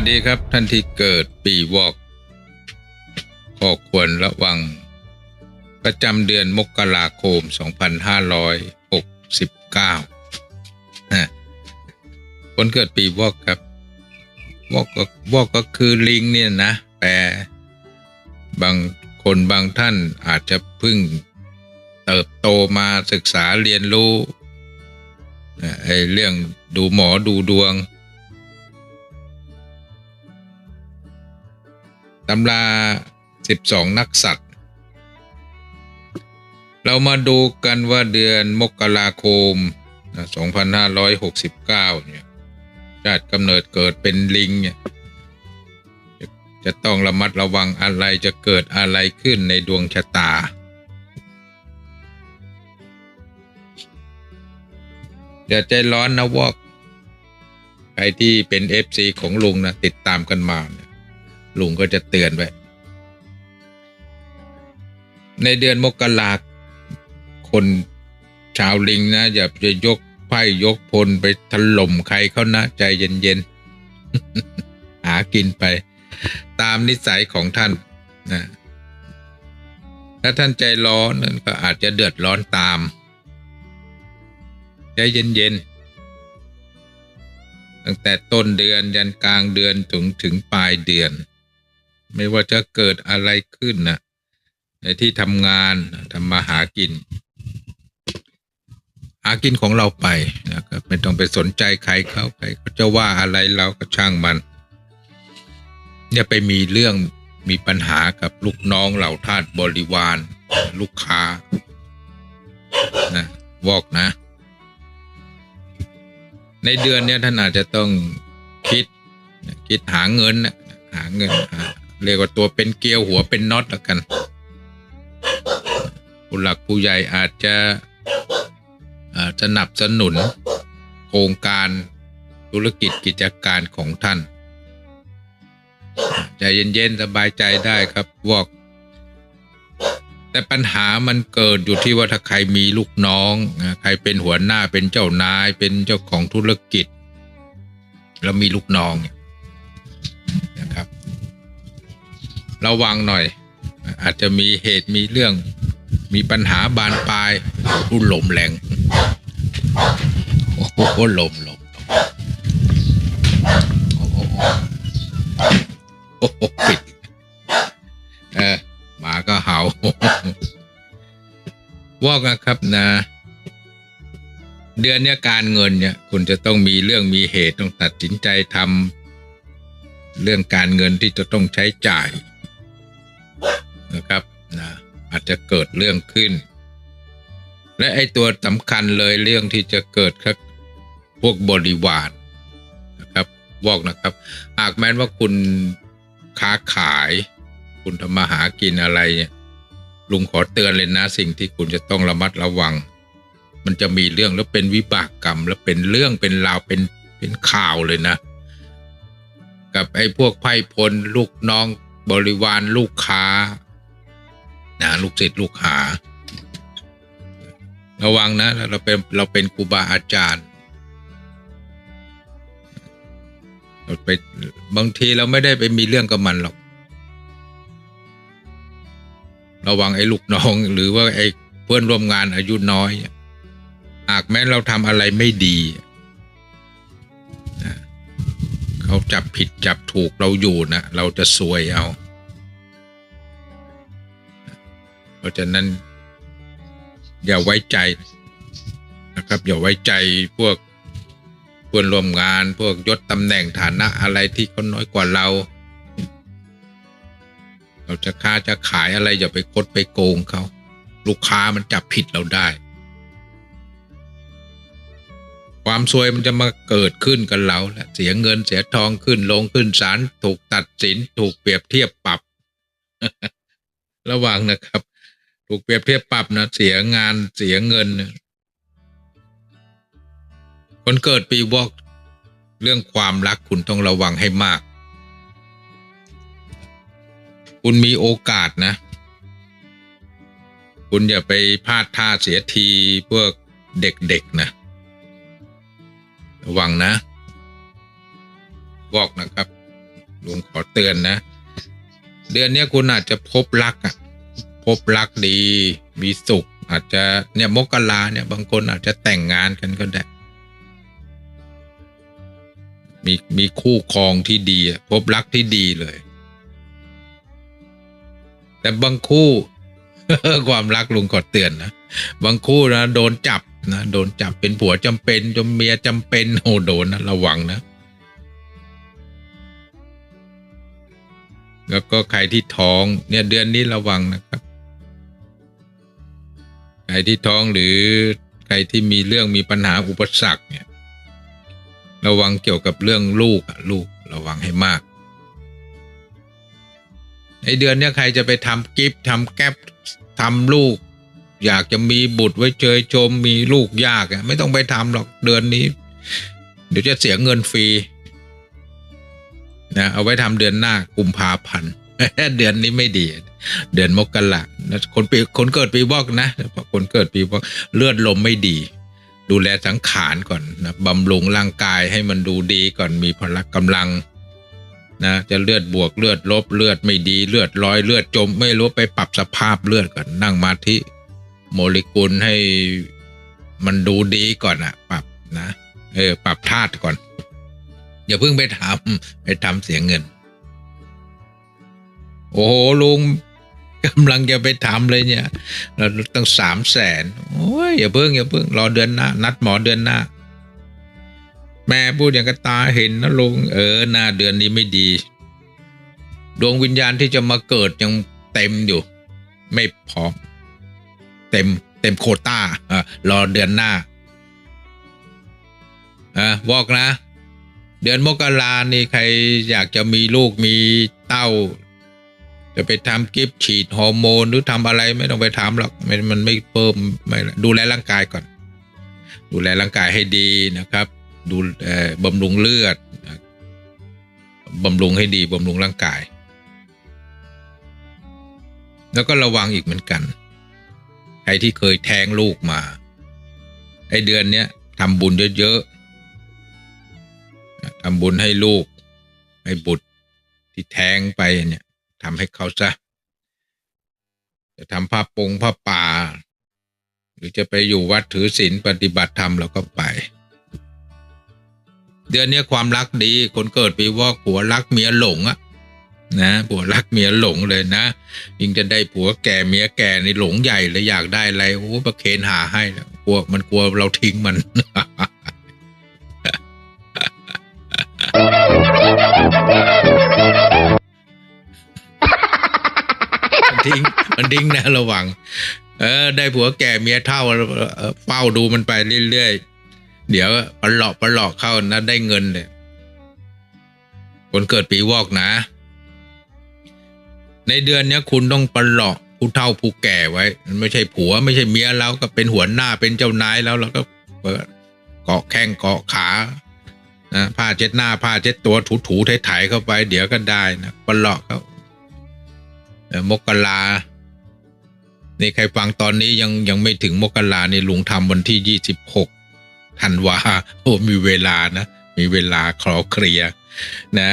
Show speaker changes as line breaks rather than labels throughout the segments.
วัสดีครับท่านที่เกิดปีวอกข้อควรระวัง ประจำเดือนมกราคม 2569นะคนเกิดปีวอกครับวอกก็วอกก็คือลิงเนี่ยนะแปลบางคนบางท่านอาจจะเพิ่งเติบโตมาศึกษาเรียนรู้ไอ้เรื่องดูหมอดูดวง ตำรา12นักสัตว์ เรามาดูกันว่าเดือนมกราคมนะ2569เนี่ยชาติกำเนิดเกิดเป็นลิงเนี่ยจะต้องระมัดระวังอะไรจะเกิดอะไรขึ้นในดวงชะตา อย่าใจร้อนนะวอกใครที่เป็น FC ของลุงนะติดตามกันมาเนี่ย ลุงก็จะเตือนไว้ ในเดือนมกราคนชาวลิงนะ อย่าจะยกไพ่ยกพลไปถล่มใครเขานะ ใจเย็นๆ หากินไป ตามนิสัยของท่านนะถ้าท่านใจร้อนนั่นก็อาจจะเดือดร้อนตาม ใจเย็นๆ ตั้งแต่ต้นเดือนยันกลางเดือนถึงถึงปลายเดือน ไม่ว่าจะเกิดอะไรขึ้นนะในที่ทำงานทำมาหากิน หากินของเราไปนะครับไม่ต้องไปสนใจใครเขาใครเขาจะว่าอะไรเราก็ช่างมันอย่าไปมีเรื่องมีปัญหากับลูกน้องเหล่าทาสบริวาร ลูกค้านะวอกนะ ในเดือนเนี้ยท่านอาจจะต้องคิด คิดหาเงินนะหาเงินหา เรียกว่าตัวเป็นเกลียวหัวเป็นน็อตแล้วกันผู้หลักผู้ใหญ่อาจจะอ่าสนับสนุน โครงการธุรกิจกิจการของท่าน ใจเย็นๆ สบายใจได้ครับวอก แต่ปัญหามันเกิดอยู่ที่ว่าถ้าใครมีลูกน้อง ใครเป็นหัวหน้าเป็นเจ้านายเป็นเจ้าของธุรกิจ แล้วมีลูกน้องเนี่ย ระวังหน่อย อาจจะมีเหตุมีเรื่อง มีปัญหาบานปลายรุ่นลมแรงโอ้โหลมลมโอ้โหโอ้โหปิดเออหมาก็เห่าว่ากันครับนะ เดือนเนี้ยการเงินเนี่ย คุณจะต้องมีเรื่องมีเหตุต้องตัดสินใจทำเรื่องการเงินที่จะต้องใช้จ่าย นะครับนะอาจจะเกิดเรื่องขึ้น และไอตัวสำคัญเลยเรื่องที่จะเกิดครับพวกบริวารนะครับบอกนะครับ หากแม้นว่าคุณค้าขาย คุณทำมาหากินอะไรเนี่ยลุงขอเตือนเลยนะสิ่งที่คุณจะต้องระมัดระวัง มันจะมีเรื่องแล้วเป็นวิบากกรรม แล้วเป็นเรื่องเป็นราวเป็นเป็นข่าวเลยนะ กับไอ้พวกไพ่พลลูกน้อง บริวารลูกค้านะลูกศิษย์ลูกหา ระวังนะเราเป็นเราเป็นครูบาอาจารย์เราไปบางทีเราไม่ได้ไปมีเรื่องกับมันหรอก ระวังไอ้ลูกน้องหรือว่าไอ้เพื่อนร่วมงานอายุน้อย หากแม้เราทำอะไรไม่ดี เขาจับผิดจับถูกเราอยู่นะ เราจะซวยเอา เพราะฉะนั้น อย่าไว้ใจนะครับ อย่าไว้ใจพวกเพื่อนร่วมงานพวกยศตำแหน่งฐานะอะไรที่เขาน้อยกว่าเรา เราจะค้าจะขายอะไรอย่าไปคดไปโกงเขา ลูกค้ามันจับผิดเราได้ ความซวยมันจะมาเกิดขึ้นกับเราแหละเสียเงินเสียทองขึ้นลงขึ้นศาลถูกตัดสิน ถูกเปรียบเทียบปรับ ระวังนะครับ ถูกเปรียบเทียบปรับนะเสียงานเสียเงิน คนเกิดปีวอกเรื่องความรักคุณต้องระวังให้มาก คุณมีโอกาสนะ คุณอย่าไปพลาดท่าเสียทีพวกเด็กๆนะ ระวังนะวอกนะครับลุงขอเตือนนะ เดือนนี้คุณอาจจะพบรักอะ พบรักดี มีสุข อาจจะเนี่ยมกราเนี่ย บางคนอาจจะแต่งงานกันก็ได้ มีมีคู่ครองที่ดีพบรักที่ดีเลย แต่บางคู่ความรักลุงขอเตือนนะ บางคู่นะโดนจับนะโดนจับเป็นผัวจำเป็นจนเมียจำเป็นโอ้โดนนะระวังนะ แล้วก็ใครที่ท้องเนี่ยเดือนนี้ระวังนะครับ ใครที่ท้องหรือใครที่มีเรื่องมีปัญหาอุปสรรคเนี่ย ระวังเกี่ยวกับเรื่องลูกลูกระวังให้มาก ในเดือนนี้ใครจะไปทำกิฟต์ทำแก๊ปทำลูก อยากจะมีบุตรไว้เจยชม มีลูกยากอะไม่ต้องไปทำหรอกเดือนนี้ เดี๋ยวจะเสียเงินฟรีนะเอาไว้ทำเดือนหน้ากุมภาพันธ์เดือนนี้ไม่ดี เดือนมกราคนปีคนเกิดปีวอกนะคนเกิดปีวอกเลือดลมไม่ดี ดูแลสังขารก่อนนะบำรุงร่างกายให้มันดูดีก่อนมีพละกำลังนะจะเลือดบวกเลือดลบเลือดไม่ดี เลือดลอยเลือดจม ไม่รู้ไปปรับสภาพเลือดก่อนนั่งมาที่ โมเลกุลให้มันดูดีก่อนอะปรับนะเออปรับธาตุก่อน อย่าเพิ่งไปทำไปทำเสียเงิน โอ้โหลุงกำลังจะไปทำเลยเนี่ย เราตั้งสามแสนโอ้ยอย่าเพิ่งอย่าเพิ่งรอเดือนหน้า นัดหมอเดือนหน้า แม่พูดอย่างกระตาเห็นนะลุงเออหน้าเดือนนี้ไม่ดี ดวงวิญญาณที่จะมาเกิดยังเต็มอยู่ ไม่พร้อม เต็มเต็มโควต้าอะรอเดือนหน้าอะบอกนะ เดือนมกรานี่ใครอยากจะมีลูกมีเต้า จะไปทำกิฟฉีดฮอร์โมนหรือทำอะไรไม่ต้องไปทำหรอกมันมันไม่เพิ่มไม่ดูแลร่างกายก่อน ดูแลร่างกายให้ดีนะครับ ดูเอ่อบำรุงเลือดบำรุงให้ดีบำรุงร่างกาย แล้วก็ระวังอีกเหมือนกัน รที่เคยแท้งลูกมาไอเดือนเนี้ยทำบุญเยอะๆทำบุญให้ลูก ให้บุตรที่แท้งไปเนี่ยทำให้เขาซะจะทำผ้าปงผ้าป่า หรือจะไปอยู่วัดถือศีลปฏิบัติธรรมเราก็ไป เดือนนี้ความรักดี คนเกิดปีวอกผัวรักเมียหลงอะ นะผัวรักเมียหลงเลยนะ ยิ่งจะได้ผัวแก่เมียแก่ในหลงใหญ่เลยอยากได้อะไรโอ้ประเคนหาให้แล้วกลัวมันกลัวเราทิ้งมันมันทิ้งมันทิ้งนะระวัง เออ ได้ผัวแก่เมียเท่าเออเฝ้าดูมันไปเรื่อยๆ เดี๋ยวปลอกปลอกเข้านะได้เงินเลยคนเกิดปีวอกนะ ในเดือนนี้คุณต้องประหลอกผู้เฒ่าผู้แก่ไว้มันไม่ใช่ผัว ไม่ใช่เมียเราก็เป็นหัวหน้าเป็นเจ้านายแล้วเราก็เปิดเกาะแข้งเกาะขานะผ้าเช็ดหน้าผ้าเช็ดตัวถูถูๆไถๆเข้าไป เดี๋ยวก็ได้นะประหลอกเขามกรานี่ใครฟังตอนนี้ยังยังไม่ถึงมกรานี่ลุงทำวันที่ยี่สิบหกธันวาโอ้มีเวลานะ มีเวลาขอเคลียร์นะ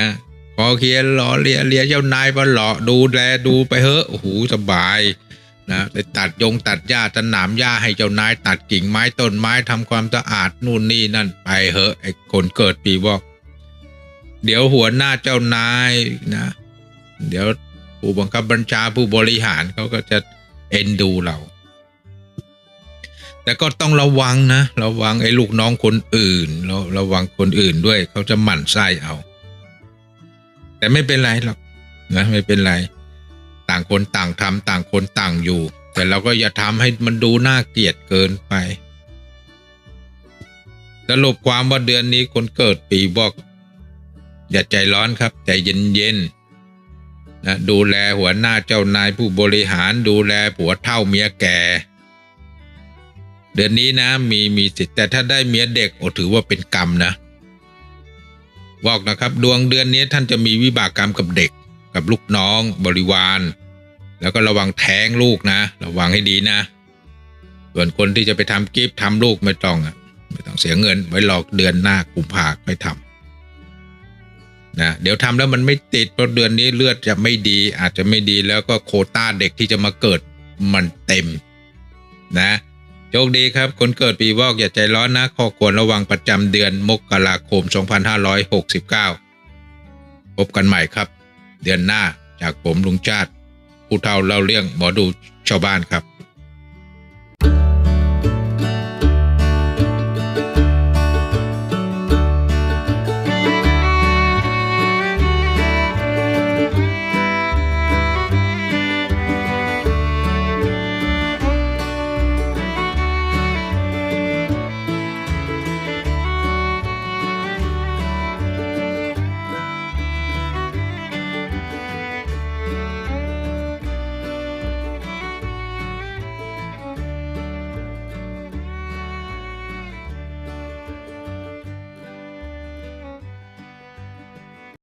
ขอเคลียร์รอเลียเลียเจ้านายมาหล่อดูแลดูไปเฮ้อะโอ้โหสบายนะไปตัดยงตัดหญ้าตัดหนามหญ้าให้เจ้านาย ตัดกิ่งไม้ต้นไม้ทำความสะอาดนู่นนี่นั่นไปเฮ้อะไอ้คนเกิดปีวอก เดี๋ยวหัวหน้าเจ้านายนะ เดี๋ยวผู้บังคับบัญชาผู้บริหารเขาก็จะเอ็นดูเราแต่ก็ต้องระวังนะ ระวังไอ้ลูกน้องคนอื่นเราระวังคนอื่นด้วยเขาจะหมั่นไส้เอา แต่ไม่เป็นไรหรอกนะไม่เป็นไร ต่างคนต่างทำต่างคนต่างอยู่ แต่เราก็อย่าทำให้มันดูน่าเกลียดเกินไปสรุปความว่าเดือนนี้คนเกิดปีบอก อย่าใจร้อนครับ ใจเย็นๆนะดูแลหัวหน้าเจ้านายผู้บริหารดูแลผัวเท่าเมียแก่ เดือนนี้นะ มีมีสิทธิ์แต่ถ้าได้เมียเด็กโอถือว่าเป็นกรรมนะ บอกนะครับ ดวงเดือนนี้ท่านจะมีวิบากกรรมกับเด็ก กับลูกน้องบริวาร แล้วก็ระวังแท้งลูกนะ ระวังให้ดีนะ ส่วนคนที่จะไปทำกิฟต์ทำลูกไม่ต้องอะไม่ต้องเสียเงินไว้รอเดือนหน้ากุมภาไปทำนะเดี๋ยวทำแล้วมันไม่ติดเพราะเดือนนี้เลือดจะไม่ดี อาจจะไม่ดีแล้วก็โคต้าเด็กที่จะมาเกิดมันเต็มนะ ชคดีครับ คนเกิดปีวอกอย่าใจร้อนนะข้อควรระวังประจำเดือนมกราคม 2569 พบกันใหม่ครับ เดือนหน้าจากผมลุงชาติ ผู้เฒ่าเล่าเรื่องหมอดูชาวบ้านครับ